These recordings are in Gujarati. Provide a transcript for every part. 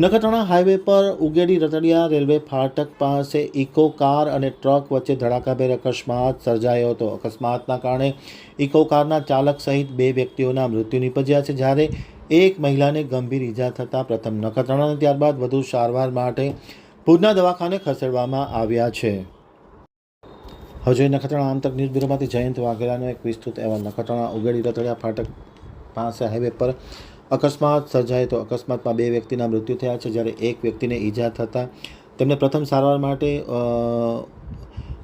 નખત્રાણા હાઈવે પર ઉગેડી રતડિયા રેલવે ફાટક પાસે ઇકો કાર અને ટ્રક વચ્ચે ધડાકાભેર અકસ્માત સર્જાયો હતો. અકસ્માતના કારણે ઇકો કારના ચાલક સહિત બે વ્યક્તિઓના મૃત્યુ નિપજ્યા છે. જ્યારે એક મહિલાને ગંભીર ઈજા થતાં પ્રથમ નખત્રાણા ત્યારબાદ વધુ સારવાર માટે ભુજના દવાખાને ખસેડવામાં આવ્યા છે. હજુ નખત્રાણા આમતક ન્યૂઝ બ્યુરોમાંથી જયંત વાઘેલાનો એક વિસ્તૃત અહેવાલ. નખત્રાણા ઉગેડી રતડિયા ફાટક પાસે હાઈવે પર અકસ્માત સર્જાય તો અકસ્માતમાં બે વ્યક્તિના મૃત્યુ થયા છે. જ્યારે એક વ્યક્તિને ઈજા થતાં તેમને પ્રથમ સારવાર માટે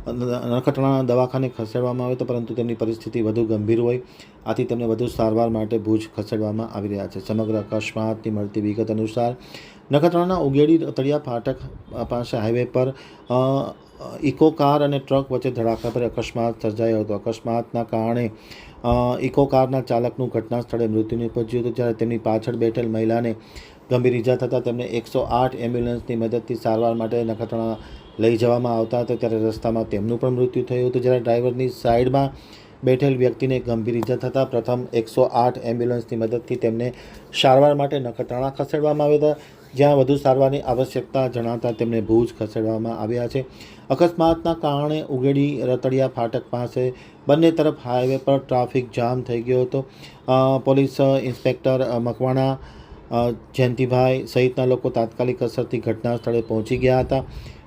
નખત્રાણા દવાખાને ખસેડવામાં આવે તો પરંતુ તેમની પરિસ્થિતિ વધુ ગંભીર હોય. આથી તેમને વધુ સારવાર માટે ભુજ ખસેડવામાં આવી રહ્યા છે. સમગ્ર અકસ્માતની મળતી વિગત અનુસાર નખત્રાણાના ઉગેડી તળિયા ફાટક પાસે હાઈવે પર ઇકો કાર અને ટ્રક વચ્ચે ધડાકાભેર અકસ્માત સર્જાયો હતો. અકસ્માતના કારણે ઇકો કારના ચાલકનું ઘટના સ્થળે મૃત્યુ નિપજ્યું હતું, જ્યારે તેમની પાછળ બેઠેલ મહિલાને ગંભીર ઈજા થતાં તેમને એકસો આઠ એમ્બ્યુલન્સની મદદથી સારવાર માટે નખત્રાણા લઈ જવામાં આવતા હતા, ત્યારે રસ્તામાં તેમનું પણ મૃત્યુ થયું હતું. જ્યારે ડ્રાઈવરની સાઈડમાં બેઠેલ વ્યક્તિને ગંભીર ઈજા થતાં પ્રથમ એકસો આઠ એમ્બ્યુલન્સની મદદથી તેમને સારવાર માટે નખત્રાણા ખસેડવામાં આવ્યા હતા. જ્યાં વધુ સારવારની આવશ્યકતા જણાતા તેમને ભુજ ખસેડવામાં આવ્યા છે. અકસ્માતના કારણે ઉગેડી રતડિયા ફાટક પાસે બંને તરફ હાઈવે પર ટ્રાફિક જામ થઈ ગયો હતો. પોલીસ ઇન્સ્પેક્ટર મકવાણા જયંતિભાઈ સહિતના લોકો તાત્કાલિક અસરથી ઘટના સ્થળે પહોંચી ગયા હતા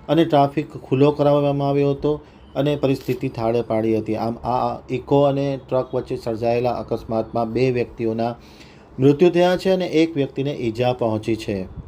અને ટ્રાફિક ખુલ્લો કરાવવામાં આવ્યો હતો. અને પરિસ્થિતિ થાળે પાડી હતી. આમ આ ઇકો અને ટ્રક વચ્ચે સર્જાયેલા અકસ્માતમાં બે વ્યક્તિઓના મૃત્યુ થયા છે અને એક વ્યક્તિને ઈજા પહોંચી છે.